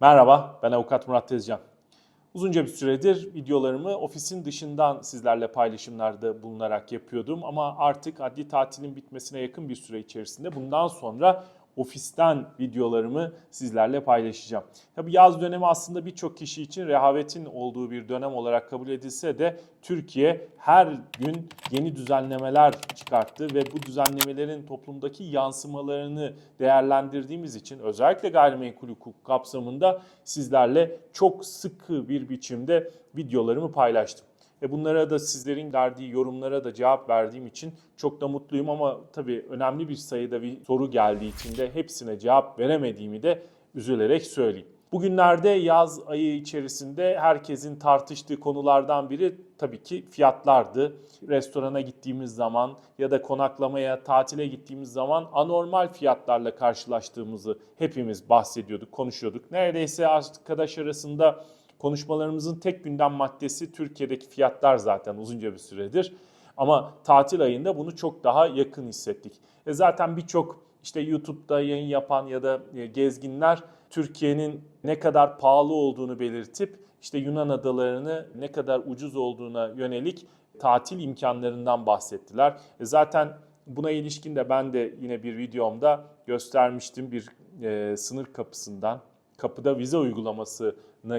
Merhaba, ben Avukat Murat Tezcan. Uzunca bir süredir videolarımı ofisin dışından sizlerle paylaşımlarda bulunarak yapıyordum ama artık adli tatilin bitmesine yakın bir süre içerisinde bundan sonra ofisten videolarımı sizlerle paylaşacağım. Tabii yaz dönemi aslında birçok kişi için rehavetin olduğu bir dönem olarak kabul edilse de Türkiye her gün yeni düzenlemeler çıkarttı ve bu düzenlemelerin toplumdaki yansımalarını değerlendirdiğimiz için özellikle gayrimenkul hukuk kapsamında sizlerle çok sıkı bir biçimde videolarımı paylaştım. Ve bunlara da sizlerin verdiği yorumlara da cevap verdiğim için çok da mutluyum ama tabii önemli bir sayıda bir soru geldiği için de hepsine cevap veremediğimi de üzülerek söyleyeyim. Bugünlerde yaz ayı içerisinde herkesin tartıştığı konulardan biri tabii ki fiyatlardı. Restorana gittiğimiz zaman ya da konaklamaya, tatile gittiğimiz zaman anormal fiyatlarla karşılaştığımızı hepimiz bahsediyorduk, konuşuyorduk. Neredeyse arkadaş arasında konuşmalarımızın tek gündem maddesi Türkiye'deki fiyatlar zaten uzunca bir süredir. Ama tatil ayında bunu çok daha yakın hissettik. E zaten birçok işte YouTube'da yayın yapan ya da e, gezginler Türkiye'nin ne kadar pahalı olduğunu belirtip işte Yunan adalarını ne kadar ucuz olduğuna yönelik tatil imkanlarından bahsettiler. E zaten buna ilişkin de ben de yine bir videomda göstermiştim bir e, sınır kapısından kapıda vize uygulamasına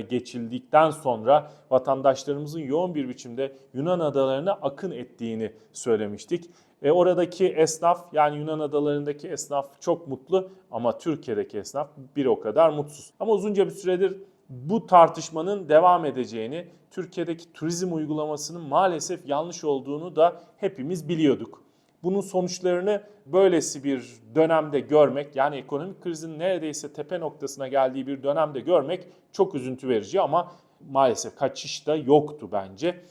geçildikten sonra vatandaşlarımızın yoğun bir biçimde Yunan adalarına akın ettiğini söylemiştik. E oradaki esnaf yani Yunan adalarındaki esnaf çok mutlu ama Türkiye'deki esnaf bir o kadar mutsuz. Ama uzunca bir süredir bu tartışmanın devam edeceğini, Türkiye'deki turizm uygulamasının maalesef yanlış olduğunu da hepimiz biliyorduk. Bunun sonuçlarını böylesi bir dönemde görmek yani ekonomik krizin neredeyse tepe noktasına geldiği bir dönemde görmek çok üzüntü verici ama maalesef kaçış da yoktu bence.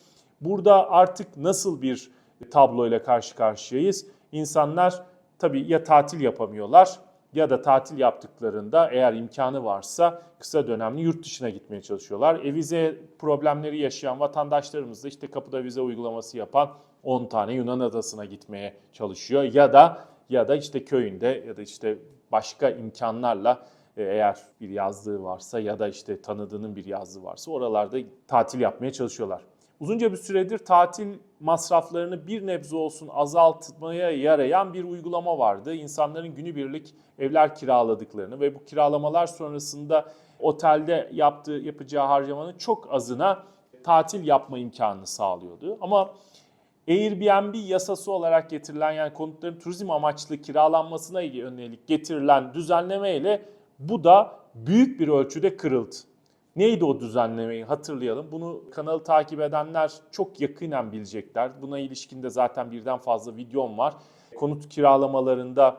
Burada artık nasıl bir tabloyla karşı karşıyayız? İnsanlar tabii ya tatil yapamıyorlar ya da tatil yaptıklarında eğer imkanı varsa kısa dönemli yurt dışına gitmeye çalışıyorlar. E vize problemleri yaşayan vatandaşlarımız da işte kapıda vize uygulaması yapan 10 tane Yunan adasına gitmeye çalışıyor ya da ya da işte köyünde ya da işte başka imkanlarla e, eğer bir yazlığı varsa ya da işte tanıdığının bir yazlığı varsa oralarda tatil yapmaya çalışıyorlar. Uzunca bir süredir tatil masraflarını bir nebze olsun azaltmaya yarayan bir uygulama vardı. İnsanların günübirlik evler kiraladıklarını ve bu kiralamalar sonrasında otelde yaptığı yapacağı harcamanın çok azına tatil yapma imkanını sağlıyordu. Ama Airbnb yasası olarak getirilen yani konutların turizm amaçlı kiralanmasına yönelik getirilen düzenleme ile bu da büyük bir ölçüde kırıldı. Neydi o düzenlemeyi hatırlayalım. Bunu kanalı takip edenler çok yakinen bilecekler. Buna ilişkin de zaten birden fazla videom var. Konut kiralamalarında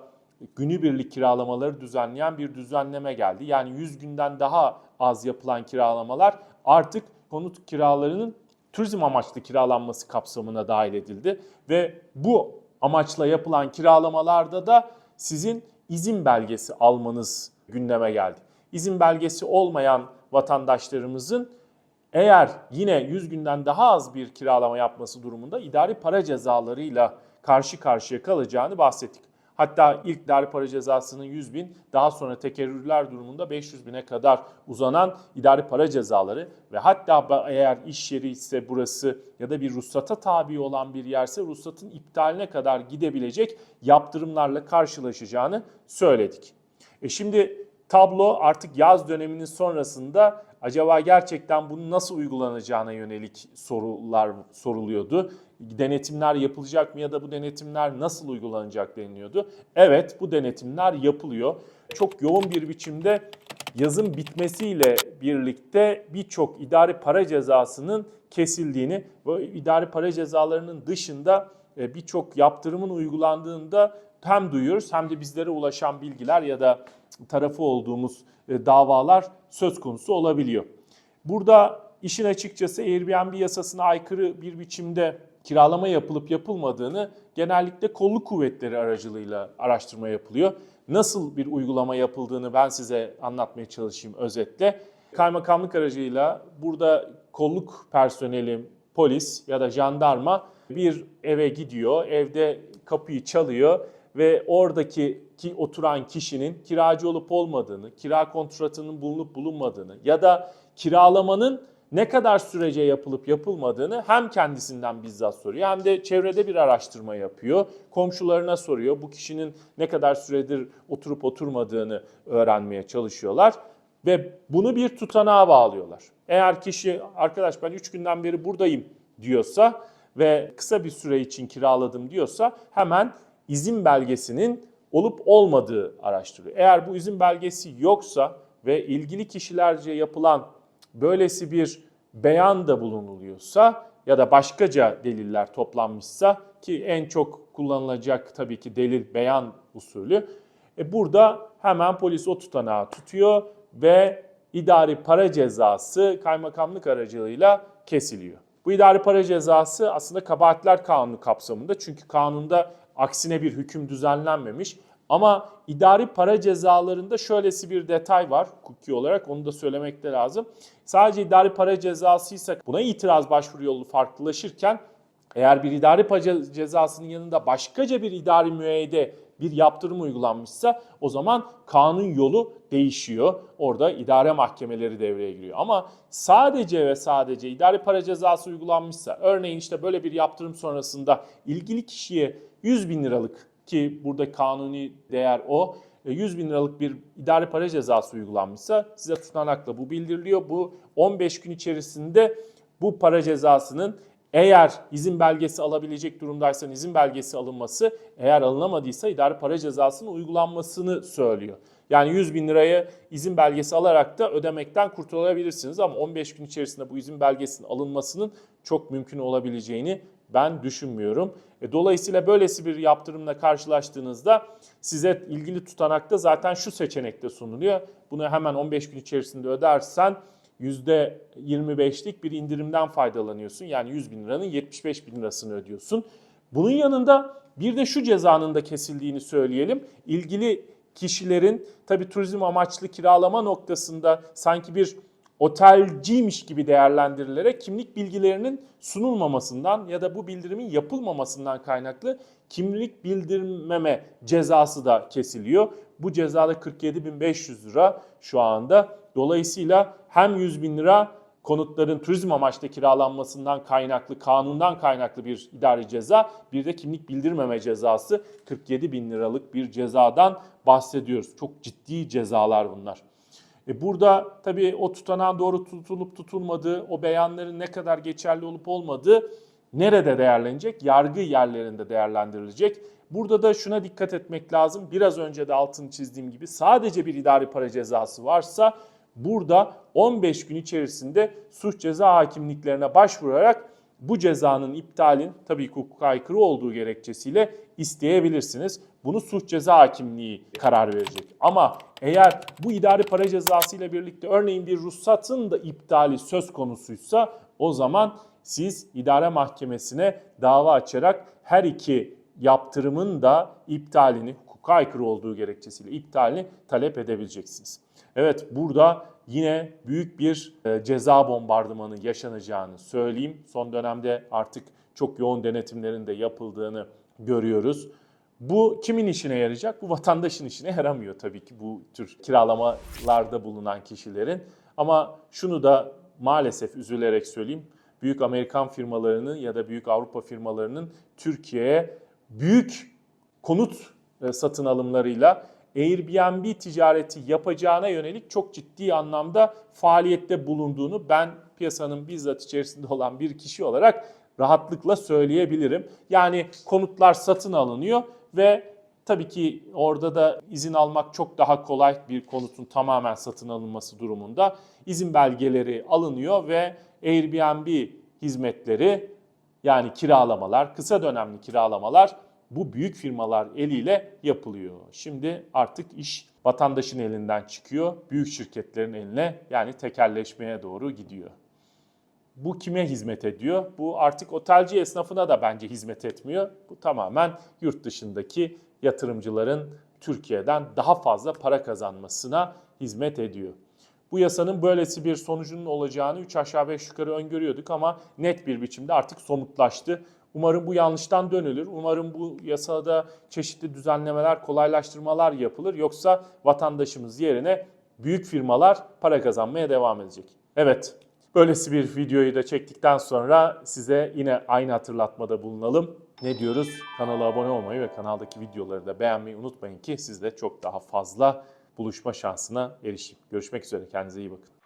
günübirlik kiralamaları düzenleyen bir düzenleme geldi. Yani 100 günden daha az yapılan kiralamalar artık konut kiralarının turizm amaçlı kiralanması kapsamına dahil edildi ve bu amaçla yapılan kiralamalarda da sizin izin belgesi almanız gündeme geldi. İzin belgesi olmayan vatandaşlarımızın eğer yine 100 günden daha az bir kiralama yapması durumunda idari para cezalarıyla karşı karşıya kalacağını bahsettik. Hatta ilk idari para cezasının 100 bin, daha sonra tekerrürler durumunda 500 bine kadar uzanan idari para cezaları ve hatta eğer iş yeri ise burası ya da bir ruhsata tabi olan bir yerse ruhsatın iptaline kadar gidebilecek yaptırımlarla karşılaşacağını söyledik. E şimdi tablo artık yaz döneminin sonrasında acaba gerçekten bunun nasıl uygulanacağına yönelik sorular soruluyordu. Denetimler yapılacak mı ya da bu denetimler nasıl uygulanacak deniliyordu. Evet bu denetimler yapılıyor. Çok yoğun bir biçimde yazın bitmesiyle birlikte birçok idari para cezasının kesildiğini ve idari para cezalarının dışında e, birçok yaptırımın uygulandığında hem duyuyoruz hem de bizlere ulaşan bilgiler ya da tarafı olduğumuz e, davalar söz konusu olabiliyor. Burada işin açıkçası Airbnb yasasına aykırı bir biçimde kiralama yapılıp yapılmadığını genellikle kolluk kuvvetleri aracılığıyla araştırma yapılıyor. Nasıl bir uygulama yapıldığını ben size anlatmaya çalışayım özetle. Kaymakamlık aracıyla burada kolluk personeli, polis ya da jandarma bir eve gidiyor, evde kapıyı çalıyor ve oradaki ki oturan kişinin kiracı olup olmadığını, kira kontratının bulunup bulunmadığını ya da kiralamanın ne kadar sürece yapılıp yapılmadığını hem kendisinden bizzat soruyor hem de çevrede bir araştırma yapıyor. Komşularına soruyor. Bu kişinin ne kadar süredir oturup oturmadığını öğrenmeye çalışıyorlar ve bunu bir tutanağa bağlıyorlar. Eğer kişi arkadaş ben 3 günden beri buradayım diyorsa ve kısa bir süre için kiraladım diyorsa hemen izin belgesinin olup olmadığı araştırıyor. Eğer bu izin belgesi yoksa ve ilgili kişilerce yapılan böylesi bir beyan da bulunuluyorsa ya da başkaca deliller toplanmışsa ki en çok kullanılacak tabii ki delil beyan usulü. E burada hemen polis o tutanağı tutuyor ve idari para cezası kaymakamlık aracılığıyla kesiliyor. Bu idari para cezası aslında kabahatler kanunu kapsamında çünkü kanunda aksine bir hüküm düzenlenmemiş. Ama idari para cezalarında şöylesi bir detay var hukuki olarak onu da söylemek de lazım. Sadece idari para cezasıysa buna itiraz başvuru yolu farklılaşırken eğer bir idari para cezasının yanında başkaca bir idari müeyyide bir yaptırım uygulanmışsa o zaman kanun yolu değişiyor. Orada idare mahkemeleri devreye giriyor. Ama sadece ve sadece idari para cezası uygulanmışsa örneğin işte böyle bir yaptırım sonrasında ilgili kişiye 100 bin liralık ki burada kanuni değer o 100 bin liralık bir idari para cezası uygulanmışsa size tutanakla bu bildiriliyor. Bu 15 gün içerisinde bu para cezasının eğer izin belgesi alabilecek durumdaysan izin belgesi alınması, eğer alınamadıysa idari para cezasının uygulanmasını söylüyor. Yani 100 bin liraya izin belgesi alarak da ödemekten kurtulabilirsiniz ama 15 gün içerisinde bu izin belgesinin alınmasının çok mümkün olabileceğini ben düşünmüyorum. E, dolayısıyla böylesi bir yaptırımla karşılaştığınızda size ilgili tutanakta zaten şu seçenekte sunuluyor. Bunu hemen 15 gün içerisinde ödersen %25'lik bir indirimden faydalanıyorsun. Yani 100 bin liranın 75 bin lirasını ödüyorsun. Bunun yanında bir de şu cezanın da kesildiğini söyleyelim. İlgili kişilerin tabi turizm amaçlı kiralama noktasında sanki bir otelciymiş gibi değerlendirilerek kimlik bilgilerinin sunulmamasından ya da bu bildirimin yapılmamasından kaynaklı kimlik bildirmeme cezası da kesiliyor. Bu cezada 47.500 lira şu anda. Dolayısıyla hem 100 bin lira konutların turizm amaçlı kiralanmasından kaynaklı, kanundan kaynaklı bir idari ceza, bir de kimlik bildirmeme cezası 47 bin liralık bir cezadan bahsediyoruz. Çok ciddi cezalar bunlar. E burada tabii o tutanağın doğru tutulup tutulmadığı, o beyanların ne kadar geçerli olup olmadığı nerede değerlenecek? Yargı yerlerinde değerlendirilecek. Burada da şuna dikkat etmek lazım. Biraz önce de altını çizdiğim gibi sadece bir idari para cezası varsa burada 15 gün içerisinde suç ceza hakimliklerine başvurarak bu cezanın iptalin tabii ki hukuka aykırı olduğu gerekçesiyle isteyebilirsiniz. Bunu suç ceza hakimliği karar verecek. Ama eğer bu idari para cezası ile birlikte örneğin bir ruhsatın da iptali söz konusuysa o zaman siz idare mahkemesine dava açarak her iki yaptırımın da iptalini hukuka aykırı olduğu gerekçesiyle iptalini talep edebileceksiniz. Evet burada yine büyük bir e, ceza bombardımanı yaşanacağını söyleyeyim. Son dönemde artık çok yoğun denetimlerin de yapıldığını görüyoruz. Bu kimin işine yarayacak? Bu vatandaşın işine yaramıyor tabii ki bu tür kiralamalarda bulunan kişilerin. Ama şunu da maalesef üzülerek söyleyeyim. Büyük Amerikan firmalarının ya da büyük Avrupa firmalarının Türkiye'ye büyük konut e, satın alımlarıyla Airbnb ticareti yapacağına yönelik çok ciddi anlamda faaliyette bulunduğunu ben piyasanın bizzat içerisinde olan bir kişi olarak rahatlıkla söyleyebilirim. Yani konutlar satın alınıyor ve tabii ki orada da izin almak çok daha kolay bir konutun tamamen satın alınması durumunda. izin belgeleri alınıyor ve Airbnb hizmetleri yani kiralamalar, kısa dönemli kiralamalar bu büyük firmalar eliyle yapılıyor. Şimdi artık iş vatandaşın elinden çıkıyor, büyük şirketlerin eline yani tekelleşmeye doğru gidiyor. Bu kime hizmet ediyor? Bu artık otelci esnafına da bence hizmet etmiyor. Bu tamamen yurt dışındaki yatırımcıların Türkiye'den daha fazla para kazanmasına hizmet ediyor. Bu yasanın böylesi bir sonucunun olacağını 3 aşağı 5 yukarı öngörüyorduk ama net bir biçimde artık somutlaştı. Umarım bu yanlıştan dönülür. Umarım bu yasada çeşitli düzenlemeler, kolaylaştırmalar yapılır. Yoksa vatandaşımız yerine büyük firmalar para kazanmaya devam edecek. Evet, böylesi bir videoyu da çektikten sonra size yine aynı hatırlatmada bulunalım. Ne diyoruz? Kanala abone olmayı ve kanaldaki videoları da beğenmeyi unutmayın ki sizle çok daha fazla buluşma şansına erişeyim. Görüşmek üzere, kendinize iyi bakın.